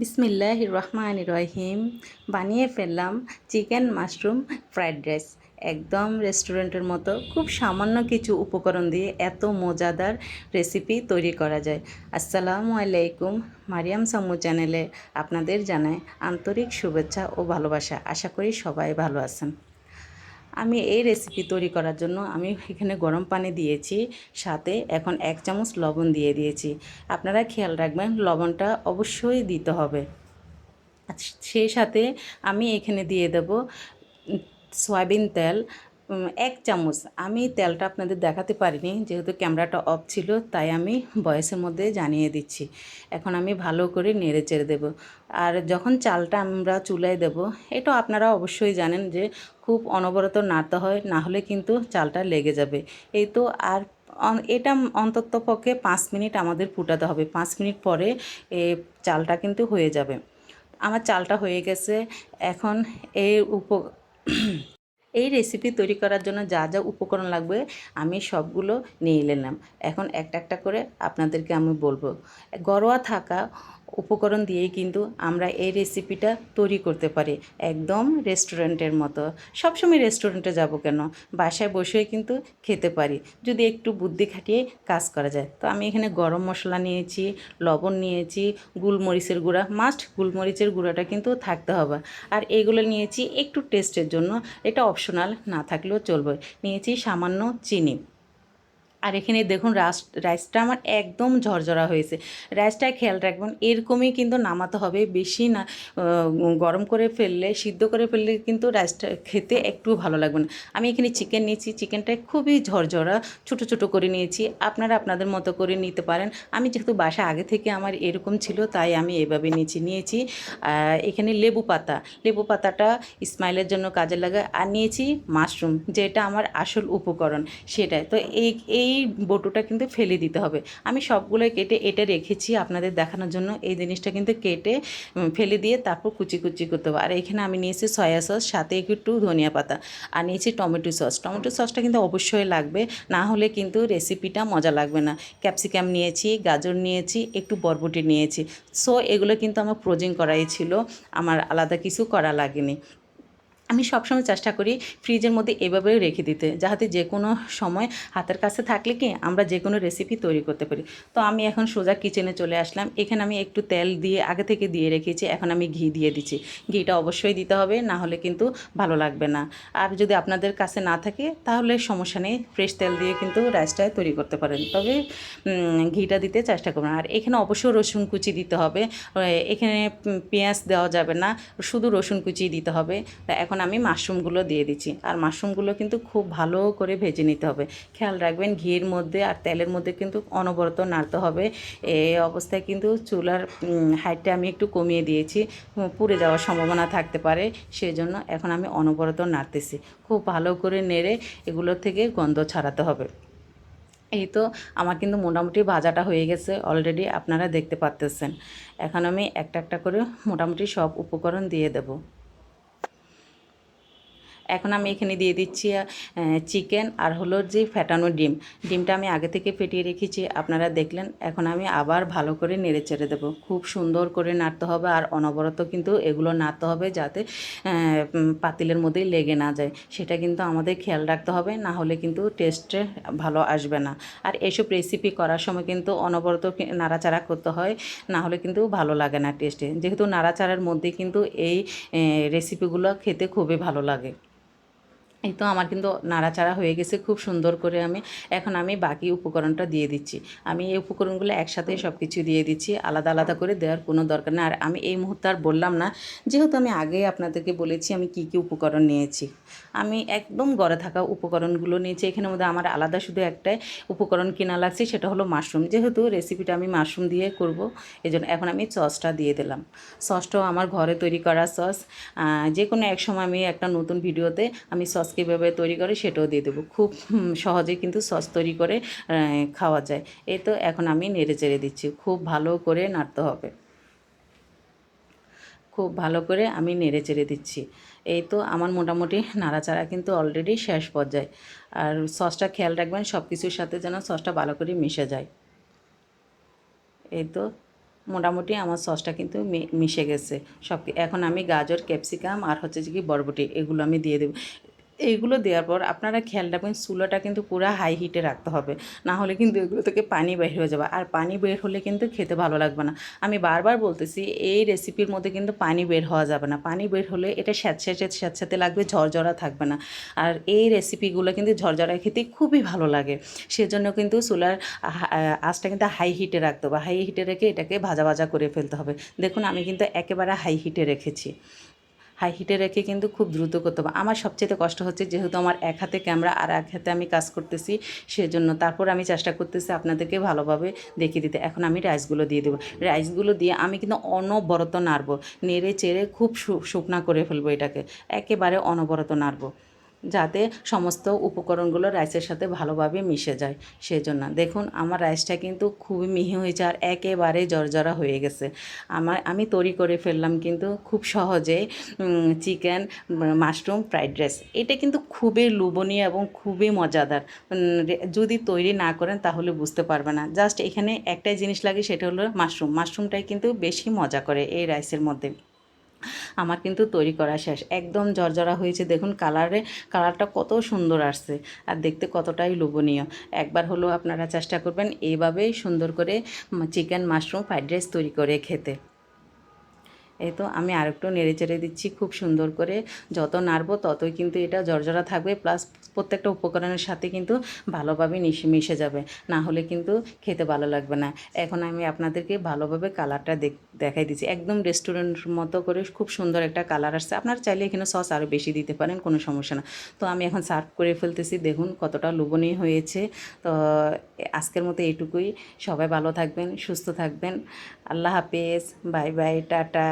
বিসমিল্লাহ রহমান রহিম। বানিয়ে ফেললাম চিকেন মাশরুম ফ্রাইড রাইস। একদম রেস্টুরেন্টের মতো খুব সামান্য কিছু উপকরণ দিয়ে এত মজাদার রেসিপি তৈরি করা যায়। আসসালামু আলাইকুম, মারিয়াম সামু চ্যানেলে আপনাদের জানায় আন্তরিক শুভেচ্ছা ও ভালোবাসা। আশা করি সবাই ভালো আছেন। আমি এই রেসিপি তৈরি করার জন্য আমি এখানে গরম পানি দিয়েছি, সাথে এখন এক চামচ লবণ দিয়ে দিয়েছি। আপনারা খেয়াল রাখবেন, লবণটা অবশ্যই দিতে হবে। সেই সাথে আমি এখানে দিয়ে দেব সয়াবিন তেল এক চামচ। আমি তেলটা আপনাদের দেখাতে পারিনি, যেহেতু ক্যামেরাটা অফ ছিল, তাই আমি বয়সের মধ্যে জানিয়ে দিচ্ছি। এখন আমি ভালো করে নেড়ে চেড়ে দেবো। আর যখন চালটা আমরা চুলায় দেব, এটা আপনারা অবশ্যই জানেন যে খুব অনবরত নাড়তে হয়, না হলে কিন্তু চালটা লেগে যাবে। এই তো আর এটা অন্তত পক্ষে পাঁচ মিনিট আমাদের ফুটাতে হবে। পাঁচ মিনিট পরে এ চালটা কিন্তু হয়ে যাবে। আমার চালটা হয়ে গেছে। এখন এর উপ এই রেসিপি তৈরি করার জন্য যা যা উপকরণ লাগবে আমি সবগুলো নিয়ে নিলাম এখন একটা একটা করে আপনাদেরকে আমি বলব। ঘরোয়া থাকা উপকরণ দিয়েই কিন্তু আমরা এই রেসিপিটা তৈরি করতে পারি। একদম রেস্টুরেন্টের মতো। সবসময় রেস্টুরেন্টে যাব কেন? বাসায় বসে কিন্তু খেতে পারি। যদি একটু বুদ্ধি খাটিয়ে কাজ করা যায়। তো আমি এখানে গরম মশলা নিয়েছি, লবণ নিয়েছি, গুলমরিচের গুঁড়া। মাস্ট গুলমরিচের গুঁড়াটা কিন্তু থাকতে হবে। আর এগুলো নিয়েছি একটু টেস্টের জন্য। এটা অপশনাল না থাকলেও চলবে। নিয়েছি সামান্য চিনি। আর এখানে দেখুন রাস, রাইসটা আমার একদম ঝরঝরা হয়েছে। রাইসটা খেয়াল রাখবেন, এরকমই কিন্তু নামাতে হবে। বেশি না গরম করে ফেললে, সিদ্ধ করে ফেললে কিন্তু রাইসটা খেতে একটু ভালো লাগবে না। আমি এখানে চিকেন নিয়েছি, চিকেনটা খুবই ঝরঝরা, ছোট ছোট করে নিয়েছি। আপনারা আপনাদের মতো করে নিতে পারেন। আমি যেহেতু বাসা আগে থেকে আমার এরকম ছিল, তাই আমি এভাবে নিয়েছি নিয়েছি। এখানে লেবু পাতা, লেবু পাতাটা স্মাইলের জন্য কাজে লাগে আর নিয়েছি মাশরুম, যেটা আমার আসল উপকরণ, সেটাই। তো এই এই বটুটা কিন্তু ফেলে দিতে হবে। আমি সবগুলোই কেটে এটা রেখেছি আপনাদের দেখানোর জন্য। এই জিনিসটা কিন্তু কেটে ফেলে দিয়ে তারপর কুচি কুচি করতে হবে। আর এখানে আমি নিয়েছি সয়া সস, সাথে একটু ধনিয়া পাতা আর নিয়েছি টমেটো সস। টমেটো সসটা কিন্তু অবশ্যই লাগবে, না হলে কিন্তু রেসিপিটা মজা লাগবে না। ক্যাপসিকাম নিয়েছি, গাজর নিয়েছি, একটু বরবটি নিয়েছি। সো এগুলো কিন্তু আমার ফ্রোজিং করাই ছিল। আমার আলাদা কিছু করা লাগেনি। আমি সবসময় চেষ্টা করি ফ্রিজের মধ্যে এভাবেই রেখে দিতে, যাহাতে যে কোনো সময় হাতের কাছে থাকলে কি আমরা যে কোনো রেসিপি তৈরি করতে পারি। তো আমি এখন সোজা কিচেনে চলে আসলাম। এখানে আমি একটু তেল দিয়ে, আগে থেকে দিয়ে রেখেছি, এখন আমি ঘি দিয়ে দিচ্ছি। ঘিটা অবশ্যই দিতে হবে, না হলে কিন্তু ভালো লাগবে না। আর যদি আপনাদের কাছে না থাকে, তাহলে সমস্যা নেই ফ্রেশ তেল দিয়ে কিন্তু রাইসটা তৈরি করতে পারেন। তবে ঘিটা দিতে চেষ্টা করবেন। আর এখানে অবশ্যই রসুন কুচি দিতে হবে। এখানে পেঁয়াজ দেওয়া যাবে না, শুধু রসুন কুচি দিতে হবে। তা এখন আমি মাশরুমগুলো দিয়ে দিচ্ছি। আর মাশরুমগুলো কিন্তু খুব ভালো করে ভেজে নিতে হবে। খেয়াল রাখবেন ঘির মধ্যে আর তেলের মধ্যে কিন্তু অনবরত নাড়তে হবে। এই অবস্থায় কিন্তু চুলার হাইটটা আমি একটু কমিয়ে দিয়েছি। পুড়ে যাওয়ার সম্ভাবনা থাকতে পারে। সেই জন্য এখন আমি অনবরত নাড়তেছি। খুব ভালো করে নেড়ে এগুলোর থেকে গন্ধ ছাড়াতে হবে। এই তো আমার কিন্তু মোটামুটি ভাজাটা হয়ে গেছে। অলরেডি আপনারা দেখতে পাচ্তেছেন এখন আমি একটা একটা করে মোটামুটি সব উপকরণ দিয়ে দেবো। এখন আমি এখানে দিয়ে দিচ্ছি চিকেন আর হলো যে ফ্যাটানো ডিম। ডিমটা আমি আগে থেকে ফেটিয়ে রেখেছি, আপনারা দেখলেন। এখন আমি আবার ভালো করে নেড়ে চেড়ে দেবো। খুব সুন্দর করে নাড়তে হবে আর অনবরত কিন্তু এগুলো নাড়তে হবে যাতে পাতিলের মধ্যেই লেগে না যায়। সেটা কিন্তু আমাদের খেয়াল রাখতে হবে, না হলে কিন্তু টেস্টে ভালো আসবে না। আর এসব রেসিপি করার সময় কিন্তু অনবরত নাড়াচাড়া করতে হয়, না হলে কিন্তু ভালো লাগে না টেস্টে যেহেতু নাড়াচাড়ার মধ্যে কিন্তু এই রেসিপিগুলো খেতে খুবই ভালো লাগে। এই তো আমার কিন্তু নাড়াচাড়া হয়ে গেছে, খুব সুন্দর করে আমি, এখন আমি বাকি উপকরণটা দিয়ে দিচ্ছি। আমি এই উপকরণগুলো একসাথে সব কিছু দিয়ে দিচ্ছি, আলাদা আলাদা করে দেওয়ার কোনো দরকার নেই। আর আমি এই মুহূর্তে আর বললাম না, যেহেতু আমি আগে আপনাদেরকে বলেছি আমি কি কি উপকরণ নিয়েছি। আমি একদম গড়ে থাকা উপকরণগুলো নিয়েছি, এখানের মধ্যে আমার আলাদা শুধু একটাই উপকরণ কেনা লাগছে, সেটা হলো মাশরুম। যেহেতু রেসিপিটা আমি মাশরুম দিয়ে করব এই জন্য এখন আমি সসটা দিয়ে দিলাম। সসটাও আমার ঘরে তৈরি করা সস যে কোনো এক সময় আমি একটা নতুন ভিডিওতে আমি সস কীভাবে তৈরি করে সেটাও দিয়ে দেবো। খুব সহজে কিন্তু সস তৈরি করে খাওয়া যায়। এই তো এখন আমি নেড়ে চেড়ে দিচ্ছি। খুব ভালো করে নাড়তে হবে। খুব ভালো করে আমি নেড়ে চেড়ে দিচ্ছি। এই তো আমার মোটামুটি নাড়াচাড়া কিন্তু অলরেডি শেষ পর্যায়ে। আর সসটা খেয়াল রাখবেন সব কিছুর সাথে যেন সসটা ভালো করে মিশে যায়। এই তো মোটামুটি আমার সসটা কিন্তু মিশে গেছে। সব এখন আমি গাজর, ক্যাপসিকাম আর হচ্ছে যে কি বরবটি, এগুলো আমি দিয়ে দেবো। এইগুলো দেওয়ার পর আপনারা খেয়াল রাখবেন চুলাটা কিন্তু পুরো হাই হিটে রাখতে হবে। না হলে কিন্তু এগুলো থেকে পানি বের হয়ে যাবে। আর পানি বের হলে কিন্তু খেতে ভালো লাগবে না। আমি বারবার বলতেছি, এই রেসিপির মধ্যে কিন্তু পানি বের হওয়া যাবে না। পানি বের হলে এটা স্যাঁতস্যাঁতে স্যাঁতস্যাঁতে লাগবে, ঝরঝরা থাকবে না। আর এই রেসিপিগুলো কিন্তু ঝরঝরা খেতে খুবই ভালো লাগে। সেজন্য কিন্তু চুলার আঁচটা কিন্তু হাই হিটে রাখতে হবে। হাই হিটে রেখে এটাকে ভাজা ভাজা করে ফেলতে হবে। দেখুন, আমি কিন্তু একেবারে হাই হিটে রেখেছি। হাই হিটে রেখে কিন্তু খুব দ্রুত করতে হবে। আমার সবচেয়ে কষ্ট হচ্ছে যেহেতু আমার এক হাতে ক্যামেরা আর এক হাতে আমি কাজ করতেছি সেজন্য। তারপর আমি চেষ্টা করতেছি আপনাদেরকে ভালোভাবে দেখিয়ে দিতে। এখন আমি রাইসগুলো দিয়ে দেবো। রাইসগুলো দিয়ে আমি কিন্তু অনবরত নাড়বো। নেড়ে চেড়ে খুব শুকনা করে ফেলব এটাকে। একেবারে অনবরত নাড়বো। যাতে সমস্ত উপকরণগুলো রাইসের সাথে ভালোভাবে মিশে যায়। সেজন্য দেখুন, আমার রাইসটা কিন্তু খুবই মিহি হয়েছে আর একেবারে জর্জরা হয়ে গেছে। আমার, আমি তৈরি করে ফেললাম কিন্তু খুব সহজে চিকেন, মাশরুম, ফ্রাইড রাইস। এটা কিন্তু খুবই লোভনীয় এবং খুবই মজাদার। যদি তৈরি না করেন তাহলে বুঝতে পারবে না। জাস্ট এখানে একটাই জিনিস লাগে, সেটা হলো মাশরুম। মাশরুমটাই কিন্তু বেশি মজা করে এই রাইসের মধ্যে। আমার কিন্তু তৈরি করা শেষ। একদম জর্জরা হয়েছে। দেখুন কালারে, কালারটা কত সুন্দর আসছে। আর দেখতে কতটাই লোভনীয়। একবার হলো আপনারা চেষ্টা করবেন এইভাবেই সুন্দর করে চিকেন মাশরুম ফ্রাইড রাইস তৈরি করে খেতে। এই তো আমি আরেকটু নেড়ে চেড়ে দিচ্ছি খুব সুন্দর করে। যত নাড়বো ততই কিন্তু এটা জর্জরা থাকবে, প্লাস প্রত্যেকটা উপকরণের সাথে কিন্তু ভালোভাবে মিশে মিশে যাবে। না হলে কিন্তু খেতে ভালো লাগবে না। এখন আমি আপনাদেরকে ভালোভাবে কালারটা দেখ, দেখাই দিচ্ছি। একদম রেস্টুরেন্টের মতো করে খুব সুন্দর একটা কালার আসছে। আপনারা চাইলে এখানে সস আরও বেশি দিতে পারেন, কোনো সমস্যা না। তো আমি এখন সার্ভ করে ফেলতেছি, দেখুন কতটা লোভনীয় হয়েছে। তো আজকের মতো এইটুকুই। সবাই ভালো থাকবেন, সুস্থ থাকবেন। আল্লাহ হাফেজ। Bye bye, tata.